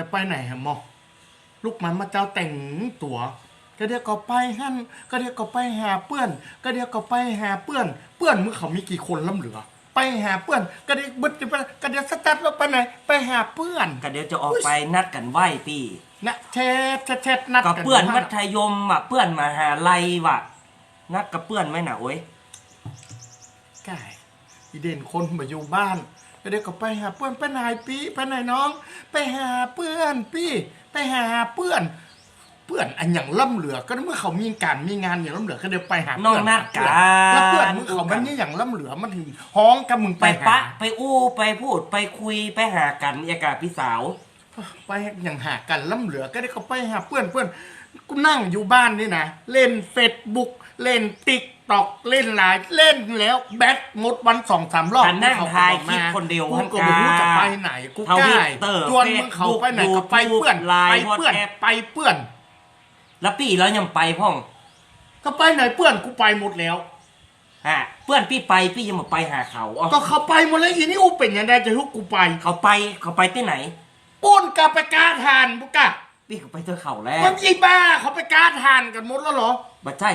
จะไปไหนฮะหมอลูกมันมาเจ้าแต่งตัว ก็เดี๋ยวก็ไปหั่นก็เดี๋ยวก็ไปหาเปื้อน ก็เดี๋ยวก็ไปหาเปื้อน เปื้อนมึงเขามีกี่คนล้ำเหลือ ไปหาเปื้อน ก็เดี๋ยวบึดไปก็เดี๋ยวสตาร์ทว่าไปไหน ไปหาเปื้อนก็เดี๋ยวจะออกไปนัดกันไหว้ปีนะเช็ดเช็ดเช็ดนัดกับกันเพื่อนยู่มัหั่ธยมอะเพื่อนมหาลัยว่ะ นัดกับเพื่อนไหมน่ะโอ้ยใช่อีเด่นคนมาอยู่บ้านก็ เดี๋ยวก็ไปหาเปื้อนไปไหนปีไปไหนน้อง ไปหาเปื้อนพี่ไปหาเปื้อนเปื้อนอันอย่างล่ำเหลือ ก็เมื่อเขามีการมีงานอย่างล่ำเหลือก็เดี๋ยวไปหาน้องเพื่นัดกันแล้วเพื่อนมึงเขามันนี่อย่างล่ำเหลือมันถึงห้องกับมึงไปไปปะหาไปอู้ไปพูดไปคุยไปหากันอากาศพี่สาว ไปอย่างหากันล่ำเหลือก็ได้ก็ไปหาเพื่อนเพื่อนกูนั่งอยู่บ้านนี่นะเล่นเฟซบุ๊ก เล่นติ๊กตอกเล่นไลน์เล่นแล้วแบตหมดวันสองสามรอบแต่นั่งมึเขถ่ายก็คลิปคนเดียวกูก็ฮั่ไม่นการู้จะไปไหนกูทวิกล้าตเตอร์ชวนมึงเขาไปไหนก็ไปเพื่อนไลน์ไปเพื่อนวอทแอปไปเพื่อน แล้วปีแล้วยังไปพ่อง ก็ไปไหนเพื่อนกูไปหมดแล้วฮะเพื่อนพี่ไปพี่ยังมาไปหาเขาอ๋อก็เขาไปหมดแล้วอีนี่อูเป็นยังไงจะทุกกูไป เขาไปเขาไปที่ไหนปุ้นกับไปกาทานบุกะพี่เขาไปเจอเขาแล้วมันอีบ้าเขาไปกาทานกันหมดแล้วเหรอบัใช่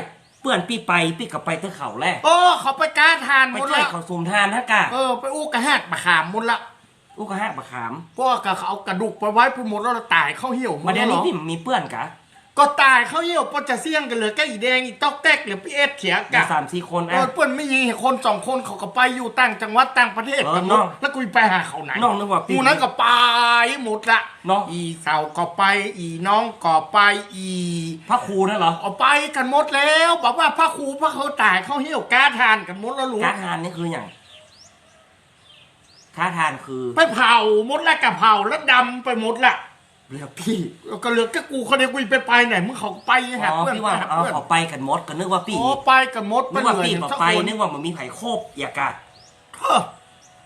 เพื่อนพี่ไปพี่ก็ไปเจอเขาแล้วโอ้เขาไปกาทานหไปมดใช่แล้วเขาสุ่มทานฮะกะเออไปอู้กระแหกมาขามหมดละอุกกระหักบะขามก็กเขาเอากระดูกไปไว้พูหมดแล้วเราตายเข้าเหี่ยวหมมาดเดี๋แล้ยววเหรนี้อพี่มีเพื่อนกะ ก็ตายเข้าเหี่ยวปอจะเสี่ยงกันเหลือแค่อีแดงอีต๊อกแตกเหลือพี่เอสเขียมีกะสามสี่คนเออะอเพื่อนไม่ยิงคนสองคนเขาก็ไปอยู่ต่างจังหวัดต่างประเทศเออกันหมน้ดองแล้วกูไปหาเขาไหนน้องนึกว่าพี่กูนั้นก็ไปหมดละเนาะอีสาวก็ไป อีน้องก็ไปอีพระครูนั่นเหรอเอาไปกันหมดแล้วบอกว่าพระครูพระเขาตายเขาเหี่ยวกาทานกันหมดแล้วรู้การทานนี่คืออย่างค้าทานคือ ไปเผาหมดละกับเผาแล้วดำไปหมดละ เรือพี่แล้วก็เหลือแค่กูคนเดียวกูไปไปไหนมึงเขาไปหาอ๋อเพื่อนพี่ว่าหาเอาเพื่อนเขาไปกันหมดก็นึกว่าพี่โอ้ไปกันหมดนึกว่าเหลืพี่อบอกสักไปคนนึกว่ามันมีไผ่โคบอยากะเฮ้อ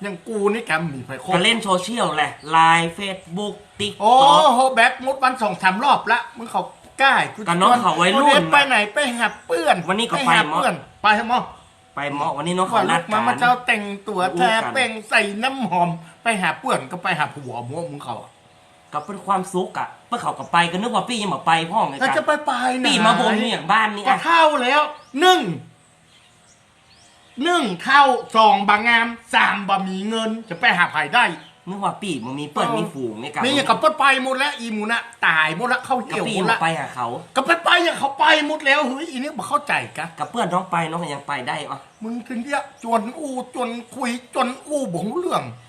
ยังกูนี่แกมีไฟโคก็ตรเล่นโซเชียลแหละไลน์เฟซบุ๊กติ๊กโอ้ต็อกโหแบ็คมดวันสองสามรอบละมึงเขากล้ากูกับน้องเขาวัยรุ่นกูเดิไปไหนไปหาเพื่อนวันนี้ก็หาไปหมดเพื่อนไปหาหมอไปเหมาะวันนี้น้องว่าเขาลูนัดกกัมานมาเจ้าแต่งตัวอู้แทกันเป่งใส่น้ำหอม ไปหาเพื่อนก็ไปหาผัวมัวมึงเขา อะก็เป็นความสุขอะเมื่อเขาก็ไปก็นึกว่าพี่ยังมาไปพ่องไงแล้วกัจะไปไปไหนพี่มาบนนี่อย่างบ้านนี่ก็อะเท่าแล้วหนึ่งหนึ่งเท่าสองบางงามสามบะมีเงิน จะไปหาไผ่ได้นึกว่าพี่มันมีเพื่อนเออมีฝูงในการมีอย่างกับเปิ้ลไปหมดแล้วอีหมูนะตายหมดแล้วเข้ากับเหี่ยวพี่หมดมาแล้วไปหาเขาก็ไปไปอย่างเขาไปหมดแล้วเฮ้ยอีนี่มาเข้าใจกะกับเพื่อนน้องไปน้องก็ยังไปได้อะมึงถึงเนี้ยจวนอู้จวนคุยจนอู้บ่รู้เรื่องเฮ้ย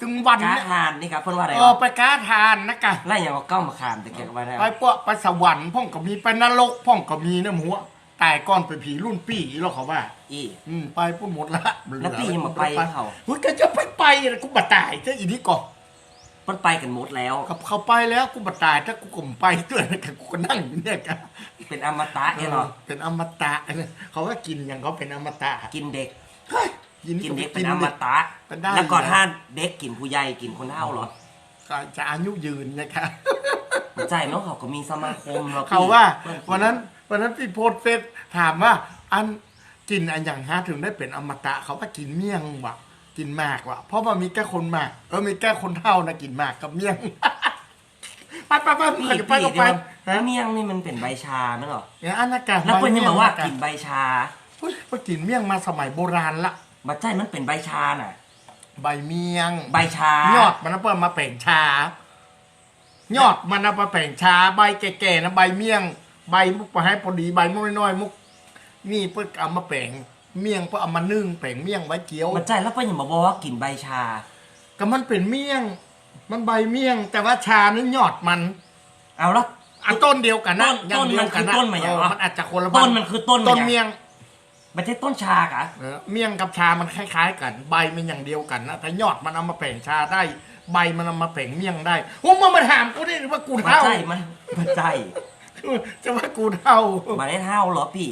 ถึงวันการเนี่ยทานนี่ครับเพื่อนว่าอะไรเออวะไปก้าทานนะกะไล่อย่างว่าเก้ามาขามแต่แกก็ว่าได้ไปพวกไปสวรรค์พ่องก็มีไปนรกพ่องก็มีนะหมัวตายก้อนไปผีรุ่นปี้อีหรอกเขาว่า อีอืมไปพูดหมดละเหอแล้วพี่ยังมาไปเขาเฮ้ยก็จะไปไปนะกูบัตายถ้าอีนี่ก่อนเพื่อนไปกันหมดแล้ว กับเขาไปแล้วกูบัตายถ้ากูก็ไม่ไปด้วยนะกูก็นั่งอยู่เนี่ยกันเป็นอมตะเนี่ยเนาะเป็นอมตะเนี่ยเขาว่ากินอย่างเขาเป็นอมตะกินเด็ก เฮ้ย กินเด็กไปเป็นอมตะเป็นได้ แล้วก่อนอยู่นะท่านเด็กกินผู้ใหญ่กินคนเฒ่าเหรอก็จะอายุยืนนะคะไม่ใช่เนาะเขาก็มีสมาคมเนาะพี่เขาว่าพื่อวันนั้นวันนั้นพี่โพสต์เฟซถามว่า อันกินอันอย่างฮะถึงได้เป็นอมตะ เขาว่ากินเมี่ยงว่ะ กินหมากว่ะ เพราะว่ามีแค่คนหมากเออมีแค่คนเท่านะกินหมากกับเมี่ยงไปไปไปพี่ใครจะไปก็ไปเดี๋ยวฮะเมี่ยงนี่มันเป็นใบชาไหมเหรอเนี่ยอันนั้นกันแล้วเพื่อนยังบอกว่าใบกินเมี่ยงใบชา เฮ้ยไปกินเมี่ยงมาสมัยโบราณละ บัใช่มันเป็นใบชาน่ะ ใบเมี่ยง ใบชายอดมันนะเปิดมาแป่งชา ยอดมันนะมาแป่งชา ใบแก่ๆนะใบเมี่ยง ใบมุกไปให้พอดีใบมุกน้อยๆมุก นี่เพื่อเอามาแป่งเมี่ยงเพื่อเอามานึ่งแป่งเมี่ยงไว้เกี๊ยวบัใช่แล้วเพื่อนยังบอกว่ากินใบชา ก็มันเป็นเมี่ยง มันใบเมี่ยง แต่ว่าชานี่ยอดมัน เอาแล้วอะต้นเดียวกันนะต้นอย่างเดียวกันนะต้นมันคือต้นมาอย่างเออวะมันอาจจะคนละต้นมันคือต้นต้นมาอย่างเมี่ยง ไม่ใช่ต้นชาอะเออเมี่ยงกับชามันคล้ายๆ กัน ใบมันอย่างเดียวกันนะแต่ยอดมันเอามาแป่งชาได้ ใบมันเอามาแป่งเมี่ยงได้โอ้มามาถามกูได้ว่ากูบัเท่าใช่มันบัใช่จะว่ากูเท่ามาได้เท่าเหรอพี่